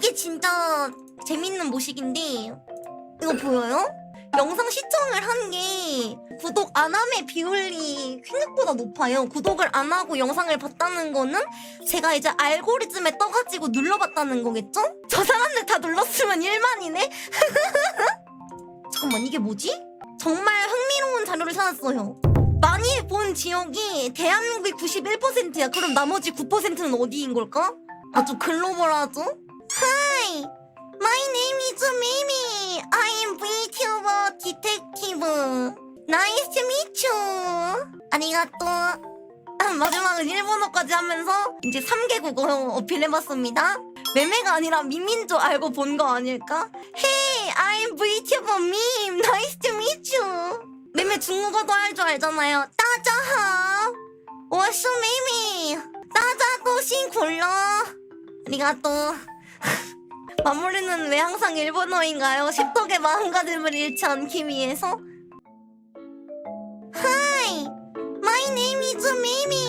이게 진짜 재밌는 모식인데 이거 보여요? 영상 시청을 한 게 구독 안 함의 비율이 생각보다 높아요. 구독을 안 하고 영상을 봤다는 거는 제가 이제 알고리즘에 떠가지고 눌러봤다는 거겠죠? 저 사람들 다 눌렀으면 1만이네? 잠깐만 이게 뭐지? 정말 흥미로운 자료를 찾았어요. 많이 본 지역이 대한민국의 91%야. 그럼 나머지 9%는 어디인 걸까? 아주 글로벌하죠? You. 아리가또. 아, 마지막은 일본어까지 하면서 이제 3개 국어 어필해봤습니다. 매매가 아니라 미민 줄 알고 본 거 아닐까? Hey, I'm VTuber Mim. Nice to meet you. 매매 중국어도 할 줄 알잖아요. 따자하. 我是 미미. 따자도 싱굴러. 아리가또. 마무리는 왜 항상 일본어인가요? 십덕의 마음가짐을 잃지 않기 위해서? It's a Mimi!